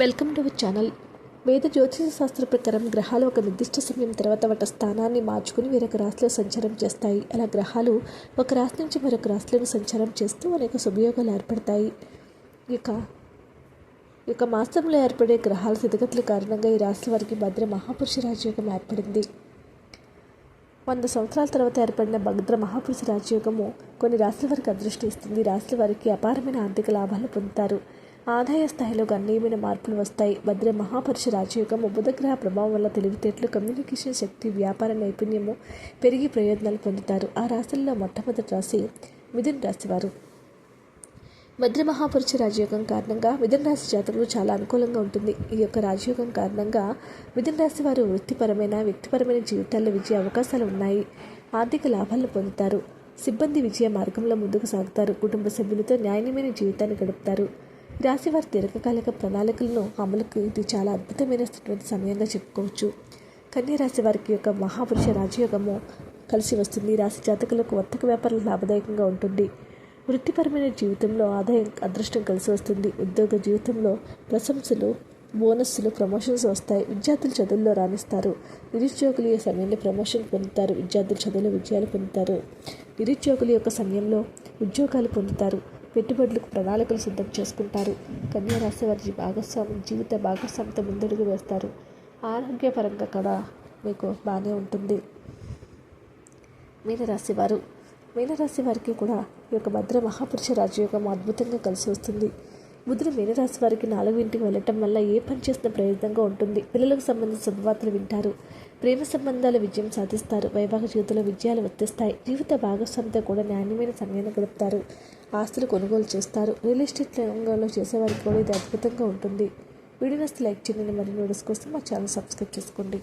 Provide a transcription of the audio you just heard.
Welcome to our channel. వేద జ్యోతిష శాస్త్ర ప్రకారం గ్రహాలు ఒక నిర్దిష్ట సమయం తర్వాత వాటి స్థానాన్ని మార్చుకుని వేరొక రాశిలో సంచారం చేస్తాయి. అలా గ్రహాలు ఒక రాశి నుంచి మరొక రాశిలోకి సంచారం చేస్తూ అనేక సుభయోగాలు ఏర్పడతాయి. ఇక ఈ యొక్క మాసంలో ఏర్పడే గ్రహాల స్థితిగతుల కారణంగా ఈ రాశి వారికి భద్ర మహాపురుష రాజయోగం ఏర్పడింది. వంద సంవత్సరాల తర్వాత ఏర్పడిన భద్ర మహాపురుష రాజయోగము కొన్ని రాశుల వారికి అదృష్టిస్తుంది రాశుల వారికి అపారమైన ఆర్థిక లాభాలు పొందుతారు. ఆదాయ స్థాయిలో గణనీయమైన మార్పులు వస్తాయి. భద్ర మహాపరుష రాజయోగము బుధగ్రహ ప్రభావం వల్ల తెలివితేటలు కమ్యూనికేషన్ శక్తి వ్యాపార నైపుణ్యము పెరిగి ప్రయోజనాలు పొందుతారు. ఆ రాశుల్లో మొట్టమొదటి రాశి మిథున్ రాశివారు భద్ర మహాపురుష రాజయోగం కారణంగా మిథున రాశి జాతకులు చాలా అనుకూలంగా ఉంటుంది. ఈ యొక్క రాజయోగం కారణంగా మిథున రాశి వారు వృత్తిపరమైన వ్యక్తిపరమైన జీవితాల్లో విజయ అవకాశాలు ఉన్నాయి. ఆర్థిక లాభాలను పొందుతారు. సిబ్బంది విజయ మార్గంలో ముందుకు సాగుతారు. కుటుంబ సభ్యులతో న్యాయమైన జీవితాన్ని గడుపుతారు. ఈ రాశి వారి దీర్ఘకాలిక ప్రణాళికలను అమలుకు ఇది చాలా అద్భుతమైనటువంటి సమయంగా చెప్పుకోవచ్చు. కన్యా రాశి వారికి యొక్క మహాపురుష రాజయోగము కలిసి వస్తుంది. రాశి జాతకులకు వర్తక వ్యాపారం లాభదాయకంగా ఉంటుంది. వృత్తిపరమైన జీవితంలో ఆదాయం అదృష్టం కలిసి వస్తుంది. ఉద్యోగ జీవితంలో ప్రశంసలు బోనస్సులు ప్రమోషన్స్ వస్తాయి. విద్యార్థులు చదువుల్లో రాణిస్తారు. నిరుద్యోగులు ఈ సమయంలో ప్రమోషన్ పొందుతారు. విద్యార్థులు చదువులో విజయాలు పొందుతారు. నిరుద్యోగుల యొక్క సమయంలో ఉద్యోగాలు పొందుతారు. పెట్టుబడులకు ప్రణాళికలు సిద్ధం చేసుకుంటారు. కన్యా రాశి వారి భాగస్వామి జీవిత భాగస్వామితో ముందడుగు వేస్తారు. ఆరోగ్యపరంగా కూడా మీకు బాగానే ఉంటుంది. మీనరాశి వారు. మీనరాశి వారికి కూడా ఈ యొక్క భద్ర మహాపురుష రాజయోగం అద్భుతంగా కలిసి వస్తుంది. బుధుడు మీనరాశి వారికి నాలుగు ఇంటికి వెళ్ళటం వల్ల ఏ పని చేసిన ప్రయోజనంగా ఉంటుంది. పిల్లలకు సంబంధించిన శుభవార్తలు వింటారు. ప్రేమ సంబంధాలు విజయం సాధిస్తారు. వైవాహిక జీవితంలో విజయాలు వర్తిస్తాయి జీవిత భాగస్వామితో కూడా నాణ్యమైన సమయాన్ని గడుపుతారు. ఆస్తులు కొనుగోలు చేస్తారు. రియల్ ఎస్టేట్ రంగంలో చేసేవారికి కూడా ఇది అద్భుతంగా ఉంటుంది. వీడియోస్ లైక్ చేయండి. మరియు వీడియోస్ కోసం మా ఛానల్ సబ్స్క్రైబ్ చేసుకోండి.